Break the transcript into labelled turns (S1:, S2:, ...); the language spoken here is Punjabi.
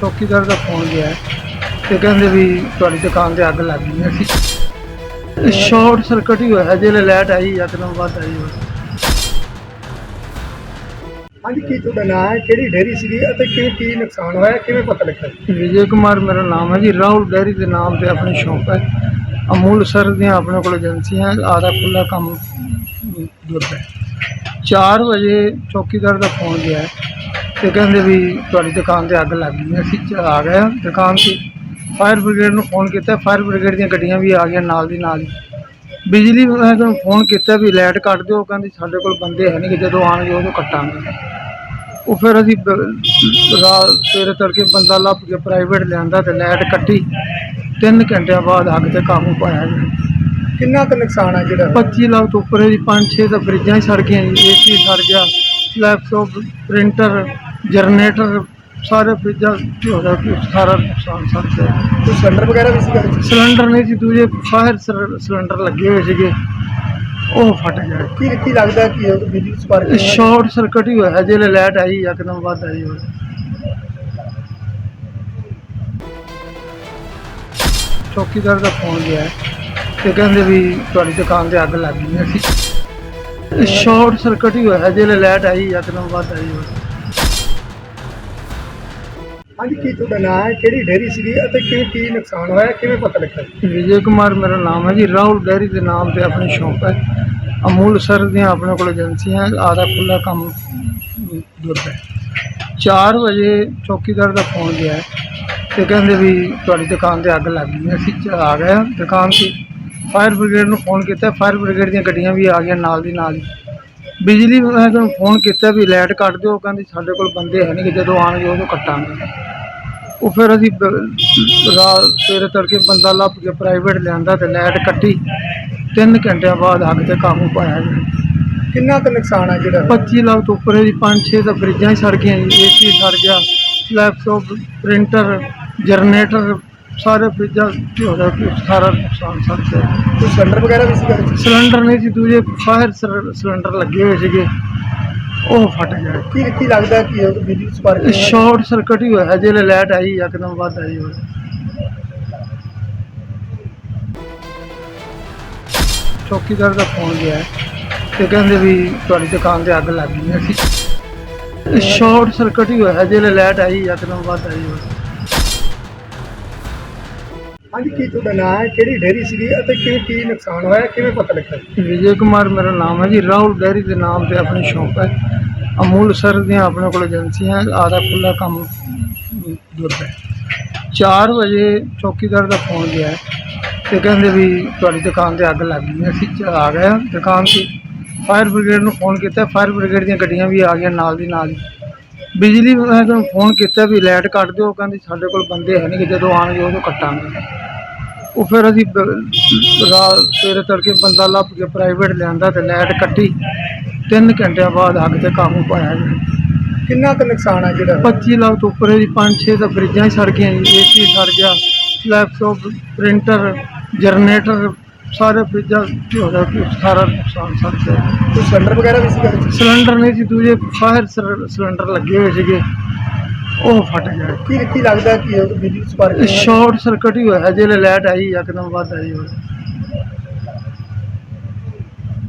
S1: ਚੌਕੀਦਾਰ ਦਾ ਫੋਨ ਗਿਆ ਹੈ ਤੇ ਕਹਿੰਦੇ ਵੀ ਤੁਹਾਡੀ ਦੁਕਾਨ ਤੇ ਅੱਗ ਲੱਗ ਗਈ ਹੈ। ਅਸੀਂ ਸ਼ਾਰਟ ਸਰਕਟ ਹੀ ਹੋਇਆ ਜਿਹੜੇ ਲਾਈਟ ਆਈ ਯਕਦਮ ਵੱਧ ਆਈ
S2: ਹਾਂਜੀ ਕੀ ਤੁਹਾਡਾ ਨਾਮ ਹੈ? ਕਿਹੜੀ ਡੇਰੀ ਸੀਗੀ ਅਤੇ ਕਿਵੇਂ ਕੀ ਨੁਕਸਾਨ ਹੋਇਆ? ਕਿਵੇਂ ਪਤਾ ਲੱਗਾ
S1: ਵਿਜੇ ਕੁਮਾਰ ਮੇਰਾ ਨਾਮ ਹੈ ਜੀ। ਰਾਹੁਲ ਡੈਰੀ ਦੇ ਨਾਮ ਤੇ ਆਪਣੀ ਸ਼ੌਪ ਹੈ। ਅਮੂਲ ਸਰ ਦੀਆਂ ਆਪਣੇ ਕੋਲ ਏਜੰਸੀਆਂ ਹੈ। ਆਦਾ ਖੁੱਲਾ ਕੰਮ ਹੈ। 4 ਵਜੇ ਚੌਕੀਦਾਰ ਦਾ ਫੋਨ ਗਿਆ ਹੈ। ਤੇ ਕਹਿੰਦੇ ਵੀ ਤੁਹਾਡੀ ਦੁਕਾਨ ਤੇ ਅੱਗ ਲੱਗ ਗਈ। ਅਸੀਂ ਚ- ਆ ਗਏ ਹਾਂ ਦੁਕਾਨ ਤੇ ਫਾਇਰ ਬ੍ਰਿਗੇਡ ਨੂੰ ਫੋਨ ਕੀਤਾ ਫਾਇਰ ਬ੍ਰਿਗੇਡ ਦੀਆਂ ਗੱਡੀਆਂ ਵੀ ਆ ਗਈਆਂ ਨਾਲ ਦੀ ਨਾਲ ਹੀ। ਬਿਜਲੀ ਵਾਲਿਆਂ ਨੂੰ ਫੋਨ ਕੀਤਾ ਵੀ ਲਾਈਟ ਕੱਟ ਦਿਓ ਉਹ ਕਹਿੰਦੀ ਸਾਡੇ ਕੋਲ ਬੰਦੇ ਹੈ ਨਹੀਂ ਕਿ ਜਦੋਂ ਆਣਗੇ ਉਦੋਂ ਕੱਟਾਂਗੇ। ਉਹ ਫਿਰ ਅਸੀਂ ਬ- ਰਾਤ ਸਵੇਰੇ ਤੜਕੇ ਬੰਦਾ ਲੱਭ ਕੇ ਪ੍ਰਾਈਵੇਟ ਲਿਆਂਦਾ ਤੇ ਲਾਈਟ ਕੱਟੀ। 3 ਘੰਟਿਆਂ ਬਾਅਦ ਅੱਗ ਤੇ ਕਾਬੂ ਪਾਇਆ ਗਿਆ
S2: ਕਿੰਨਾ ਕੁ ਨੁਕਸਾਨ ਹੈ ਜਿਹੜਾ?
S1: 25 ਲੱਖ ਤੋਂ ਉੱਪਰ ਇਹਦੀ 5-6 ਤਾਂ ਫਰਿੱਜਾਂ ਹੀ ਸੜ ਗਈਆਂ ਜੀ ਏਸੀ ਸੜ ਗਿਆ ਲੈਪਟਾਪ ਪ੍ਰਿੰਟਰ ਜਨਰੇਟਰ ਸਾਰੇ ਫਰਿੱਜਾਂ ਹੋ ਗਿਆ ਕਿ ਸਾਰਾ ਨੁਕਸਾਨ ਗਿਆ
S2: ਕੋਈ ਸਿਲੰਡਰ ਵਗੈਰਾ ਵੀ ਸੀਗਾ ਵਿੱਚ?
S1: ਸਿਲੰਡਰ ਨਹੀਂ ਸੀ ਦੂਜੇ ਫਾਇਰ ਸਿਲੰਡਰ ਲੱਗੇ ਹੋਏ ਸੀਗੇ। ਉਹ ਫਟ ਗਏ
S2: ਕੀ ਕੀ ਲੱਗਦਾ ਕਿ ਉਹ ਬਿਜਲੀ ਸਪਾਰਕ
S1: ਸ਼ਾਰਟ ਸਰਕਟ ਹੀ ਹੋਇਆ ਜਿਹੜੇ ਲਾਈਟ ਆਈ ਯਕਦਮ ਵੱਧ ਆਈ ਹੋਈ। ਚੌਕੀਦਾਰ ਦਾ ਫੋਨ ਗਿਆ ਤੇ ਕਹਿੰਦੇ ਵੀ ਤੁਹਾਡੀ ਦੁਕਾਨ ਤੇ ਅੱਗ ਲੱਗ ਗਈ ਹੈ। ਸ਼ਾਰਟ ਸਰਕਟ ਹੀ ਹੋਇਆ ਜਿਹੜੇ ਲਾਈਟ ਆਈ ਯਕਦਮ ਵੱਧ ਆਈ ਹੋਈ।
S2: ਹਾਂਜੀ ਕੀ ਤੁਹਾਡਾ ਨਾਮ ਹੈ? ਕਿਹੜੀ ਡੇਰੀ ਸੀਗੀ ਅਤੇ ਕਿਵੇਂ ਕੀ ਨੁਕਸਾਨ ਹੋਇਆ? ਕਿਵੇਂ ਪਤਾ ਲੱਗਾ
S1: ਵਿਜੇ ਕੁਮਾਰ ਮੇਰਾ ਨਾਮ ਹੈ ਜੀ। ਰਾਹੁਲ ਡੈਰੀ ਦੇ ਨਾਮ ਤੇ ਆਪਣੀ ਸ਼ੌਪ ਹੈ। ਅਮੂਲ ਸਰ ਦੀਆਂ ਆਪਣੇ ਕੋਲ ਏਜੰਸੀਆਂ ਆਦਾ ਖੁੱਲਾ ਕੰਮ ਦੁੱਧ ਹੈ। 4 ਵਜੇ ਚੌਕੀਦਾਰ ਦਾ ਫੋਨ ਗਿਆ ਹੈ ਤੇ ਕਹਿੰਦੇ ਵੀ ਤੁਹਾਡੀ ਦੁਕਾਨ ਤੇ ਅੱਗ ਲੱਗ ਗਈ ਅਸੀਂ ਆ ਗਏ ਹਾਂ। ਦੁਕਾਨ ਤੇ ਫਾਇਰ ਬ੍ਰਿਗੇਡ ਨੂੰ ਫੋਨ ਕੀਤਾ। ਫਾਇਰ ਬ੍ਰਿਗੇਡ ਦੀਆਂ ਗੱਡੀਆਂ ਵੀ ਆ ਗਈਆਂ ਨਾਲ ਦੀ ਨਾਲ ਹੀ। ਬਿਜਲੀ ਵਾਲਿਆਂ ਨੂੰ ਫੋਨ ਕੀਤਾ ਵੀ ਲਾਈਟ ਕੱਟ ਦਿਓ ਕਹਿੰਦੀ ਸਾਡੇ ਕੋਲ ਬੰਦੇ ਹੈ ਨਹੀਂ ਕਿ ਜਦੋਂ ਆਣਗੇ ਉਦੋਂ ਕੱਟਾਂਗੇ। ਉਹ ਫਿਰ ਅਸੀਂ ਬ- ਰਾਤ ਸਵੇਰੇ ਤੜਕੇ ਬੰਦਾ ਲੱਭ ਕੇ ਪ੍ਰਾਈਵੇਟ ਲਿਆਂਦਾ ਤੇ ਲਾਈਟ ਕੱਟੀ। 3 ਘੰਟਿਆਂ ਬਾਅਦ ਅੱਗ ਤੇ ਕਾਬੂ ਪਾਇਆ ਗਿਆ
S2: ਕਿੰਨਾ ਕੁ ਨੁਕਸਾਨ ਹੈ ਜਿਹੜਾ?
S1: 25 ਲੱਖ ਤੋਂ ਉੱਪਰ ਇਹਦੀ 5-6 ਤਾਂ ਫਰਿੱਜਾਂ ਹੀ ਸੜ ਗਈਆਂ ਜੀ ਏਸੀ ਸੜ ਗਿਆ ਲੈਪਟਾਪ ਪ੍ਰਿੰਟਰ ਜਨਰੇਟਰ ਸਾਰੇ ਫਰਿੱਜਾਂ ਹੋ ਗਿਆ ਕਿ ਸਾਰਾ ਨੁਕਸਾਨ ਗਿਆ
S2: ਕੋਈ ਸਿਲੰਡਰ ਵਗੈਰਾ ਵੀ ਵਿੱਚ?
S1: ਸਿਲੰਡਰ ਨਹੀਂ ਸੀ ਦੂਜੇ ਫਾਇਰ ਸਿਲੰਡਰ ਲੱਗੇ ਹੋਏ ਸੀਗੇ। ਉਹ ਫਟ ਗਏ
S2: ਕੀ ਕੀ ਲੱਗਦਾ ਕਿ ਉਹ ਬਿਜਲੀ ਸਪਾਰਕ
S1: ਸ਼ਾਰਟ ਸਰਕਟ ਹੀ ਹੋਇਆ ਜਿਹੜੇ ਲਾਈਟ ਆਈ ਯਕਦਮ ਵੱਧ ਆਈ ਹੋਈ ਚੌਕੀਦਾਰ ਦਾ ਫੋਨ ਗਿਆ ਹੈ ਤੇ ਕਹਿੰਦੇ ਵੀ ਤੁਹਾਡੀ ਦੁਕਾਨ ਤੇ ਅੱਗ ਲੱਗ ਗਈ ਹੈ। ਸ਼ਾਰਟ ਸਰਕਟ ਹੀ ਹੋਇਆ ਜਿਹੜੇ ਲਾਈਟ ਆਈ ਯਕਦਮ ਵੱਧ ਆਈ ਹੋਈ
S2: ਹਾਂਜੀ ਕੀ ਤੁਹਾਡਾ ਨਾਮ ਹੈ? ਕਿਹੜੀ ਡੇਰੀ ਸੀਗੀ ਅਤੇ ਕਿਵੇਂ ਕੀ ਨੁਕਸਾਨ ਹੋਇਆ? ਕਿਵੇਂ ਪਤਾ ਲੱਗਾ?
S1: ਵਿਜੇ ਕੁਮਾਰ ਮੇਰਾ ਨਾਮ ਹੈ ਜੀ। ਰਾਹੁਲ ਡੈਰੀ ਦੇ ਨਾਮ ਤੇ ਆਪਣੀ ਸ਼ੌਪ ਹੈ। ਅਮੂਲ ਸਰ ਦੀਆਂ ਆਪਣੇ ਕੋਲ ਏਜੰਸੀਆਂ ਹੈ। ਆਦਾ ਖੁੱਲਾ ਕੰਮ ਦੁੱਧ 4 ਵਜੇ ਚੌਕੀਦਾਰ ਦਾ ਫੋਨ ਗਿਆ ਹੈ ਤੇ ਕਹਿੰਦੇ ਵੀ ਤੁਹਾਡੀ ਦੁਕਾਨ ਤੇ ਅੱਗ ਲੱਗ ਗਈ ਅਸੀਂ ਆ ਗਏ ਹਾਂ ਦੁਕਾਨ ਤੇ। ਫਾਇਰ ਬ੍ਰਿਗੇਡ ਨੂੰ ਫੋਨ ਕੀਤਾ। ਫਾਇਰ ਬ੍ਰਿਗੇਡ ਦੀਆਂ ਗੱਡੀਆਂ ਵੀ ਆ ਗਈਆਂ ਨਾਲ ਦੀ ਨਾਲ ਹੀ। ਬਿਜਲੀ ਵਾਲਿਆਂ ਨੂੰ ਫੋਨ ਕੀਤਾ ਵੀ ਲਾਈਟ ਕੱਟ ਦਿਓ। ਕਹਿੰਦੇ ਸਾਡੇ ਕੋਲ ਬੰਦੇ ਹੈ ਨਹੀਂ ਕਿ ਜਦੋਂ ਆਣਗੇ ਉਦੋਂ ਕੱਟਾਂਗੇ। ਉਹ ਫਿਰ ਅਸੀਂ ਬ- ਰਾਤ ਸਵੇਰੇ ਤੜਕੇ ਬੰਦਾ ਲੱਭ ਕੇ ਪ੍ਰਾਈਵੇਟ ਲਿਆਂਦਾ ਤੇ ਲਾਈਟ ਕੱਟੀ 3 ਘੰਟਿਆਂ ਬਾਅਦ ਅੱਗ ਤੇ ਕਾਬੂ ਪਾਇਆ ਗਿਆ
S2: ਕਿੰਨਾ ਕੁ ਨੁਕਸਾਨ ਹੈ ਜਿਹੜਾ?
S1: 25 ਲੱਖ ਤੋਂ ਉੱਪਰ ਇਹਦੀ 5-6 ਤਾਂ ਫਰਿੱਜਾਂ ਹੀ ਸੜ ਗਈਆਂ ਜੀ। ਏਸੀ ਸੜ ਗਿਆ ਲੈਪਟਾਪ ਪ੍ਰਿੰਟਰ ਜਨਰੇਟਰ ਸਾਰੇ ਫਰਿੱਜਾਂ ਹੋ ਗਿਆ। ਕਿ ਸਾਰਾ ਨੁਕਸਾਨ ਸੜ ਗਿਆ।
S2: ਕੋਈ ਸਿਲੰਡਰ ਵਗੈਰਾ ਵੀ ਸੀਗਾ?
S1: ਸਿਲੰਡਰ ਨਹੀਂ ਸੀ। ਦੂਜੇ ਫਾਇਰ ਸਿਲੰਡਰ ਲੱਗੇ ਹੋਏ ਸੀਗੇ। ਉਹ ਫਟ ਗਏ
S2: ਕੀ ਕੀ ਲੱਗਦਾ ਕਿ ਉਹ ਬਿਜਲੀ ਸਪਾਰਕ
S1: ਸ਼ਾਰਟ ਸਰਕਟ ਹੀ ਹੋਇਆ ਜਿਹੜੇ ਲਾਈਟ ਆਈ ਯਕਦਮ ਵੱਧ ਆਈ ਹੋਈ।